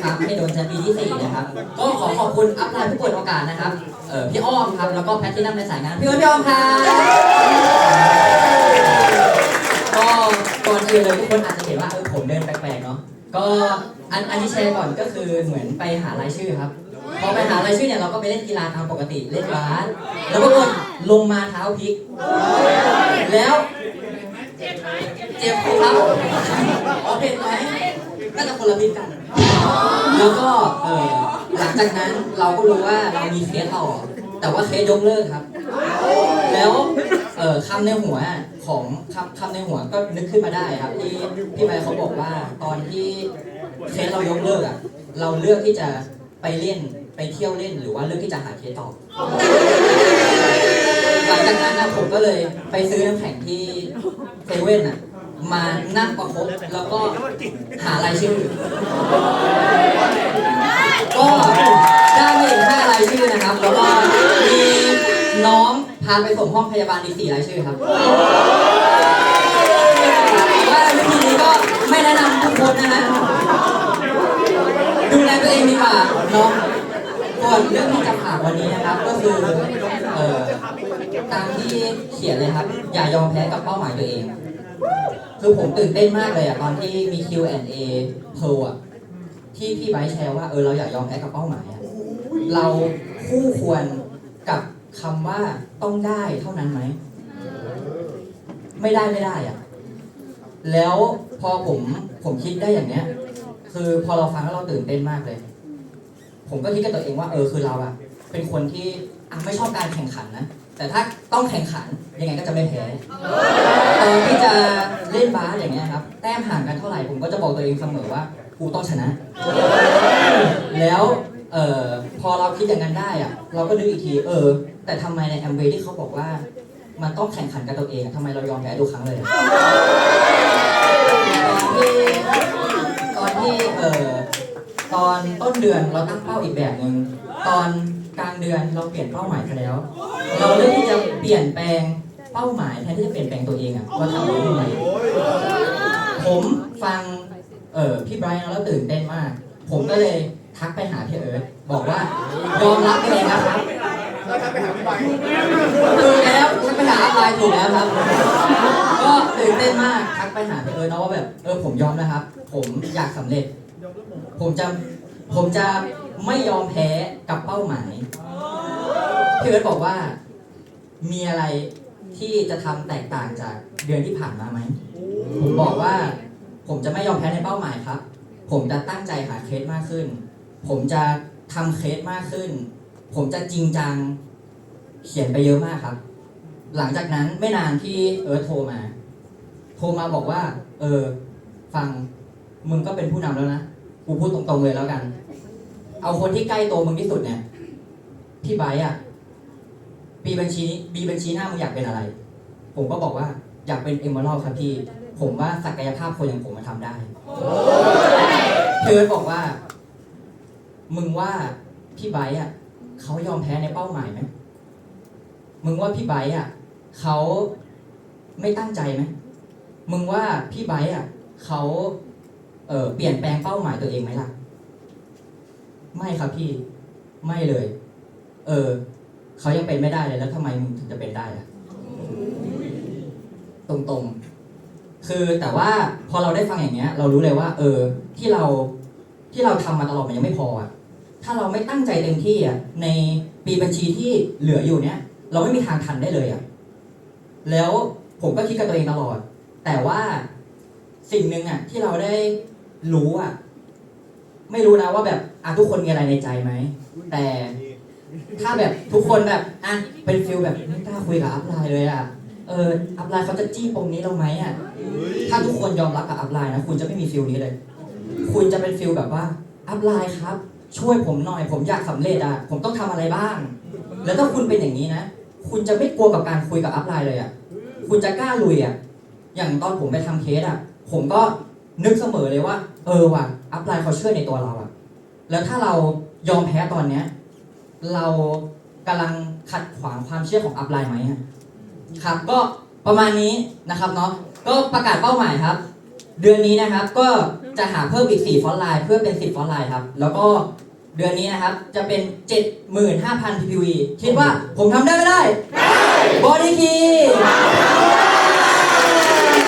อยู่วิศวะไฟฟ้าไม่โดนชั้นปีที่สี่นะครับ ก็ขอขอบคุณอัพไลน์ผู้เปิดโอกาสนะครับเออพี่อ้อมครับ แล้วก็แพทตินัมในสายงานพี่อ้อมพี่อ้อมครับก็ก่อนอื่นเลยทุกคนอาจจะเห็นว่าเออผมเดินแปลกๆเนาะก็อันอันที่แชร์ก่อนก็คือเหมือนไปหารายชื่อครับ พอไปหารายชื่อเนี่ยเราก็ไปเล่นกีฬาตามปกติเล่นบาสแล้วปรากฏลงมาเท้าพลิก แล้วเจ็บครับอ๋อเผ็ดไหมน่าจะคนละพิษกัน แล้วก็เออหลังจากนั้นเราก็รู้ว่าเรามีเคสต่อ แต่ว่าเคสยกเลิกครับ แล้วเออคำในหัวของคำคำในหัวก็นึกขึ้นมาได้ครับที่พี่ใบเขาบอกว่าตอนที่เคสเรายกเลิกอะเราเลือกที่จะไปเล่นไปเที่ยวเล่นหรือว่าเลือกที่จะหาเคสต่อหลังจากนั้นนะผมก็เลยไปซื้อน้ำแข็งที่เซเว่นอะ มานั่งประคบแล้วก็หารายชื่อ ก็ได้มาอีกห้ารายชื่อนะครับ แล้วก็มีน้องพาไปส่งห้องพยาบาลอีกสี่รายชื่อครับว่าวิธีนี้ก็ไม่แนะนำทุกคนนะฮะดูแลตัวเองดีกว่าเนาะก่อนเรื่องที่จะผ่านวันนี้นะครับ ก็คือเอ่อตามที่เขียนเลยครับ อย่ายอมแพ้กับเป้าหมายตัวเอง คือผมตื่นเต้นมากเลยอะตอนที่มี Q&A โพลอะที่พี่ไบร์ทแชร์ว่าเออเราอยากยอมแพ้กับเป้าหมายอะเราคู่ควรกับคำว่าต้องได้เท่านั้นไหม ไม่ได้ไม่ได้อะแล้วพอผมผมคิดได้อย่างเนี้ย คือพอเราฟังแล้วเราตื่นเต้นมากเลย ผมก็คิดกับตัวเองว่าเออคือเราอะเป็นคนที่อะไม่ชอบการแข่งขันนะ แต่ถ้าต้องแข่งขันยังไงก็จะไม่แพ้ต ไหร่ผมก็จะบอกตัวเองเสมอว่ากูต้องชนะ แล้วเอ่อพอเราคิดอย่างนั้นได้อะเราก็นึกอีกทีเออ แต่ทำไมในแอมเวที่เขาบอกว่า มันต้องแข่งขันกับตัวเองอะทำไมเรายอมแพ้ทุกครั้งเลย ตอนที่ตอนที่เอ่อตอนต้นเดือนเราตั้งเป้าอีกแบบหนึ่งตอนกลางเดือนเราเปลี่ยนเป้าหมายไปแล้ว เราเลือกที่จะเปลี่ยนแปลงเป้าหมายแทนที่จะเปลี่ยนแปลงตัวเองอะว่าทำได้ยังไง ฟังเออพี่ไบรท์แล้วตื่นเต้นมาก ผมก็เลยทักไปหาพี่เอิร์ธบอกว่ายอมรับเองนะครับแล้วถ้าไปหาพี่ใบถูกแล้วทักไปหาอะไรถูกแล้วครับ ก็ตื่นเต้นมากทักไปหาพี่เอิร์ธเนาะว่าแบบเออผมยอมนะครับ ผมอยากสำเร็จ ผมจะผมจะไม่ยอมแพ้กับเป้าหมายพี่เอิร์ธบอกว่ามีอะไรที่จะทำแตกต่างจากเดือนที่ผ่านมาไหม ผมบอกว่า ผมจะไม่ยอมแพ้ในเป้าหมายครับ ผมจะตั้งใจหาเคสมากขึ้น ผมจะทำเคสมากขึ้น ผมจะจริงจังเขียนไปเยอะมากครับ หลังจากนั้นไม่นานที่เอิร์ธโทรมา โทรมาบอกว่า เออ ฟังมึงก็เป็นผู้นำแล้วนะ กูพูดตรงๆเลยแล้วกัน เอาคนที่ใกล้ตัวมึงที่สุดเนี่ย พี่ไบร์ทอะปีบัญชีบีบัญชีหน้ามึงอยากเป็นอะไร ผมก็บอกว่าอยากเป็นเอมเมอรัลครับพี่ ผมว่าศักยภาพคนอย่างผมมาทำได้เพิร์ดบอกว่า มึงว่าพี่ไบร์ทอะเขายอมแพ้ในเป้าหมายไหมมึงว่าพี่ไบร์ทอะเขาไม่ตั้งใจไหมมึงว่าพี่ไบร์ทอะเขาเออเปลี่ยนแปลงเป้าหมายตัวเองไหมล่ะ ไม่ครับพี่ไม่เลย เออเขายังเป็นไม่ได้เลยแล้วทำไมมึงถึงจะเป็นได้ล่ะ ตรงๆ คือแต่ว่าพอเราได้ฟังอย่างเงี้ย เรารู้เลยว่า เออที่เราที่เราทำมาตลอดมันยังไม่พออะถ้าเราไม่ตั้งใจเต็มที่อะในปีบัญชีที่เหลืออยู่เนี้ยเราไม่มีทางทันได้เลยอะแล้วผมก็คิดกับตัวเองตลอด แต่ว่าสิ่งหนึ่งอะที่เราได้รู้อะไม่รู้นะว่าแบบอะทุกคนมีอะไรในใจไหมแต่ถ้าแบบทุกคนแบบอะเป็นฟิลแบบไม่กล้าคุยกับอัพไลน์เลยอะ อออัพไลน์เขาจะจี้ตรงนี้เราไหมอะ ถ้าทุกคนยอมรับกับอัพไลน์นะคุณจะไม่มีฟิลนี้เลย คุณจะเป็นฟิลแบบว่าอัพไลน์ครับ ช่วยผมหน่อย ผมอยากสำเร็จอะ ผมต้องทำอะไรบ้าง แล้วถ้าคุณเป็นอย่างนี้นะ คุณจะไม่กลัวกับการคุยกับอัพไลน์เลยอะ คุณจะกล้าลุยอะ อย่างตอนผมไปทำเคสอะ ผมก็นึกเสมอเลยว่า เออว่ะ อัพไลน์เขาเชื่อในตัวเราอะ แล้วถ้าเรายอมแพ้ตอนเนี้ย เรากำลังขัดขวางความเชื่อของอัพไลน์ไหมอะ ครับก็ประมาณนี้นะครับเนาะก็ประกาศเป้าหมายครับ เดือนนี้นะครับก็จะหาเพิ่มอีก 4 ฟอนต์ไลน์เพื่อเป็น 10 ฟอนต์ไลน์ครับ แล้วก็เดือนนี้นะครับจะเป็น 75,000 ppv คิดว่าผมทำได้ไม่ได้ได้บอดี้คี